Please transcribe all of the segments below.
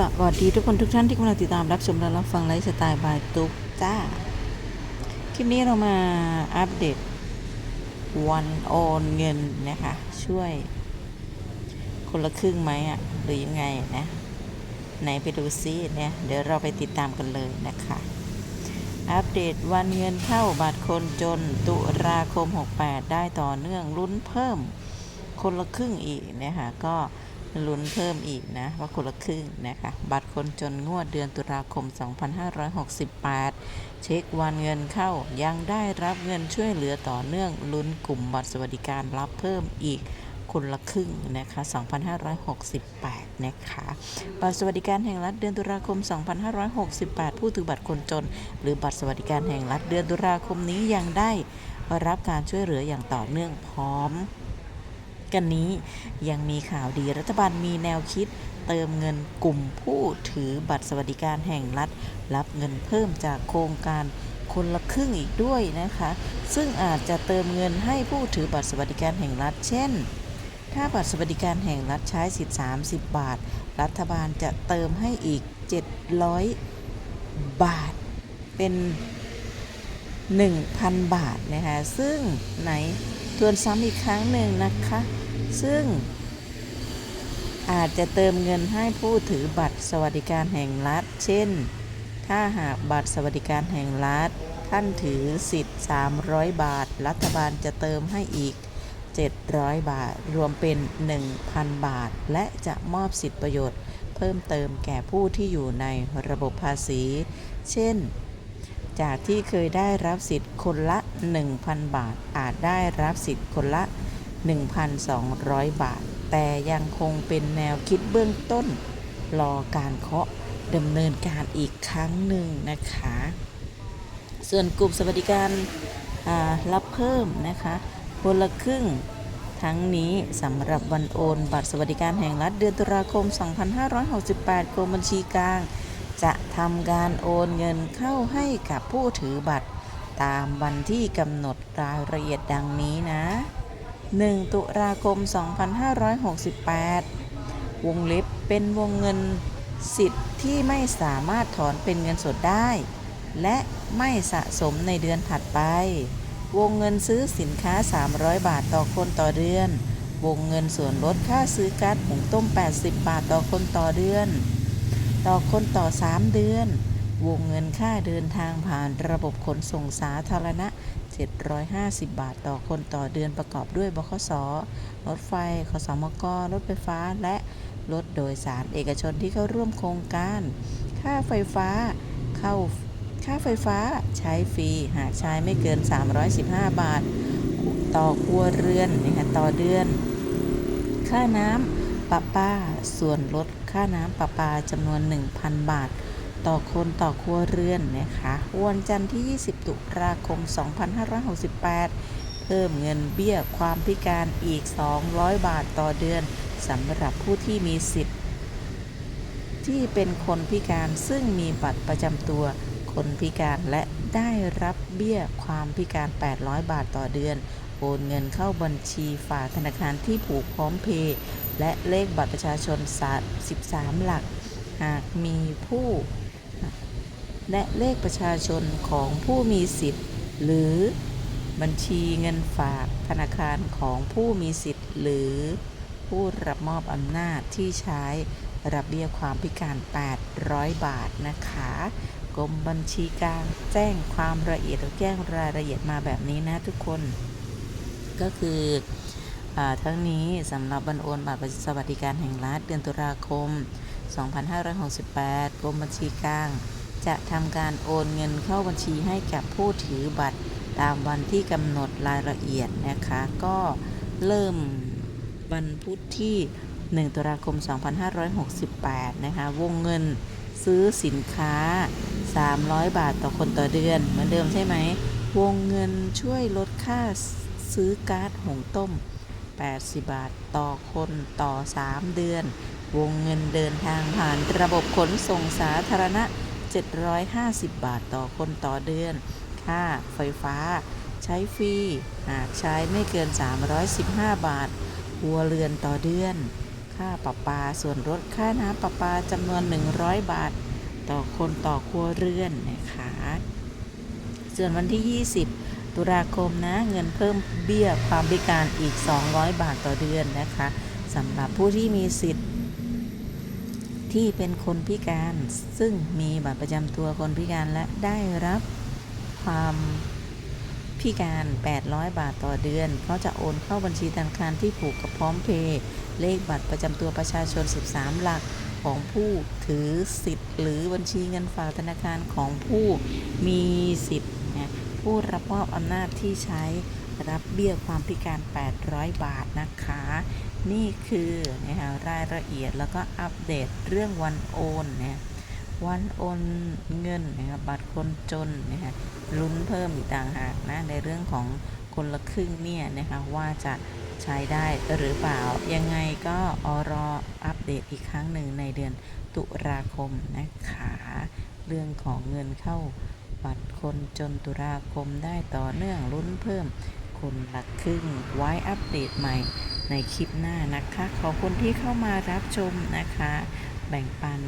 สวัสดีทุกคนทุกท่านที่กำลังติดตามรับชมและรับฟังไลฟ์สไตล์บายตุ๊กจ้า คลิปนี้เรามาอัปเดตวันโอนเงินนะคะ ช่วย คนละครึ่งไหมอะหรือยังไงนะ ไหนไปดูซิเนี่ยเดี๋ยวเราไปติดตามกันเลยนะคะ อัปเดตวันเงินเข้าบัตรคนจนตุลาคม 68 ได้ต่อเนื่องลุ้นเพิ่มคนละครึ่งอีกนะคะก็ ลุ้นเพิ่มอีกนะว่าคนละครึ่งนะคะ บัตรคนจนงวดเดือนตุลาคม 2568 เช็ควันเงินเข้ายังได้รับเงินช่วยเหลือต่อเนื่องลุ้นกลุ่มบัตรสวัสดิการรับเพิ่มอีกคนละครึ่งนะคะ 2568 นะคะ บัตรสวัสดิการแห่งรัฐเดือนตุลาคม 2568 ผู้ถือบัตรคนจน หรือบัตรสวัสดิการแห่งรัฐเดือนตุลาคมนี้ยังได้รับการช่วยเหลืออย่างต่อเนื่องพร้อม กันนี้ ยังมีข่าวดีรัฐบาลมีแนวคิด เติมเงินกลุ่มผู้ถือบัตรสวัสดิการแห่งรัฐ รับเงินเพิ่มจากโครงการคนละครึ่งอีกด้วยนะคะ ซึ่งอาจจะเติมเงินให้ผู้ถือบัตรสวัสดิการแห่งรัฐ เช่น ถ้าบัตรสวัสดิการแห่งรัฐใช้สิทธิ์30 บาท รัฐบาลจะเติมให้อีก 700 บาท เป็น 1,000 บาทนะคะ ซึ่งไหนทวนซ้ำอีกครั้งหนึ่งนะคะ ซึ่ง อาจจะเติมเงินให้ผู้ถือบัตรสวัสดิการแห่งรัฐ เช่น ถ้าหากบัตรสวัสดิการแห่งรัฐ ท่านถือสิทธิ์ 300 บาท รัฐบาลจะเติมให้อีก 700 บาท รวมเป็น 1,000 บาท และจะมอบสิทธิประโยชน์เพิ่มเติมแก่ผู้ที่อยู่ในระบบภาษี เช่น จากที่เคยได้รับสิทธิ์คนละ 1,000 บาท อาจได้รับสิทธิ์คนละ 1,200 บาท แต่ยังคงเป็นแนวคิดเบื้องต้น รอการเคาะดำเนินการอีกครั้งหนึ่งนะคะ ส่วนกลุ่มสวัสดิการรับเพิ่มนะคะคนละครึ่งทั้งนี้สำหรับวันโอน บัตรสวัสดิการแห่งรัฐเดือนตุลาคม 2568กรมบัญชีกลาง จะทำการโอนเงินเข้าให้กับผู้ถือบัตร ตามวันที่กำหนดรายละเอียดดังนี้นะ 1 ตุลาคม 2568 วงเล็บเป็นวงเงินสิทธิ์ที่ไม่สามารถถอนเป็นเงินสดได้ และไม่สะสมในเดือนถัดไป วงเงินซื้อสินค้า 300 บาทต่อคนต่อเดือน วงเงินส่วนลดค่าซื้อก๊าซหุงต้ม 80 บาทต่อคนต่อเดือน ต่อคนต่อ 3 เดือน วงเงินค่าเดินทางผ่านระบบขนส่งสาธารณะ 750 บาทต่อคนต่อเดือนประกอบด้วยบขสรถไฟขสมกรถไฟฟ้าและรถโดยสารเอกชนที่เข้าร่วมโครงการ ค่าไฟฟ้าเข้าค่าไฟฟ้าใช้ฟรี หากใช้ไม่เกิน 315 บาท ต่อครัวเรือนนะคะต่อเดือน ค่าน้ำประปาส่วนลดค่าน้ำประปาจำนวน 1,000 บาท ต่อคนต่อครัวเรือนนะคะวันจันทร์ที่ 20 ตุลาคม 2568 เพิ่มเงินเบี้ยความพิการอีก 200 บาทต่อเดือนสำหรับผู้ที่มีสิทธิ์ ที่เป็นคนพิการซึ่งมีบัตรประจำตัวคนพิการและได้รับเบี้ยความพิการ 800 บาทต่อเดือน โอนเงินเข้าบัญชีฝากธนาคารที่ผูกพร้อมเพย์และเลขบัตรประชาชน 13 หลัก หากมีผู้ และเลขประชาชนของผู้มีสิทธิ์ หรือบัญชีเงินฝากธนาคารของผู้มีสิทธิ์ หรือผู้รับมอบอำนาจที่ใช้รับเบี้ยความพิการ 800 บาทนะคะกรมบัญชีกลางแจ้งความละเอียดแจ้งรายละเอียดมาแบบนี้นะทุกคน ก็คืออทั้งนี้สำหรับบันโอนบัตรสวัสดิการแห่งรัฐเดือนตุลาคม 2568กรมบัญชีกลาง จะทำการโอนเงินเข้าบัญชีให้กับผู้ถือบัตรตามวันที่กำหนดรายละเอียดนะคะ ก็เริ่มวันพุธที่ 1 ตุลาคม 2568 นะคะ วงเงินซื้อสินค้า 300 บาทต่อคนต่อเดือน เหมือนเดิมใช่ไหม วงเงินช่วยลดค่าซื้อก๊าซหุงต้ม 80 บาทต่อคนต่อ 3 เดือน วงเงินเดินทางผ่านระบบขนส่งสาธารณะ 750 บาทต่อคนต่อเดือน ค่าไฟฟ้า ใช้ฟรี หากใช้ไม่เกิน 315 บาทครัวเรือนต่อเดือนคค่าประปาส่วนลดค่าน้ำประปาจำนวน 100 บาท ต่อคนต่อครัวเรือนนะคะส่วนวันที่ 20 ตุลาคมนะ เงินเพิ่มเบี้ยความพิการอีก 200 บาทต่อเดือนนะคะสำหรับผู้ที่มีสิทธิ์ ที่เป็นคนพิการซึ่งมีบัตรประจำตัวคนพิการและได้รับความพิการ 800 บาทต่อเดือนเขาจะโอนเข้าบัญชีธนาคารที่ผูกกับพร้อมเพย์เลขบัตรประจำตัวประชาชน 13 หลักของผู้ถือสิทธิ์ หรือบัญชีเงินฝากธนาคารของผู้มีสิทธิ์ผู้รับมอบอำนาจที่ใช้ รับเบี้ยความพิการ 800 บาทนะคะ นี่คือนะคะรายละเอียดแล้วก็อัปเดตเรื่องวันโอนเนี่ยวันโอนเงินนะครับบัตรคนจนนะคะลุ้นเพิ่มอีกต่างหากนะในเรื่องของคนละครึ่งเนี่ยนะคะว่าจะใช้ได้หรือเปล่า ยังไงก็อรออัปเดตอีกครั้งหนึ่งในเดือนตุลาคมนะคะ เรื่องของเงินเข้าบัตรคนจนตุลาคมได้ต่อเนื่องลุ้นเพิ่ม คนละครึ่งไว้อัปเดตใหม่ในคลิปหน้านะคะ ขอบคุณที่เข้ามารับชมนะคะ แบ่งปัน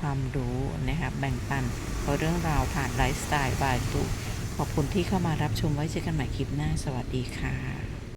ความรู้นะคะแบ่งปันเรื่องราวผ่านไลฟ์สไตล์บายตุขอบคุณที่เข้ามารับชมไว้เจอกันใหม่คลิปหน้า สวัสดีค่ะ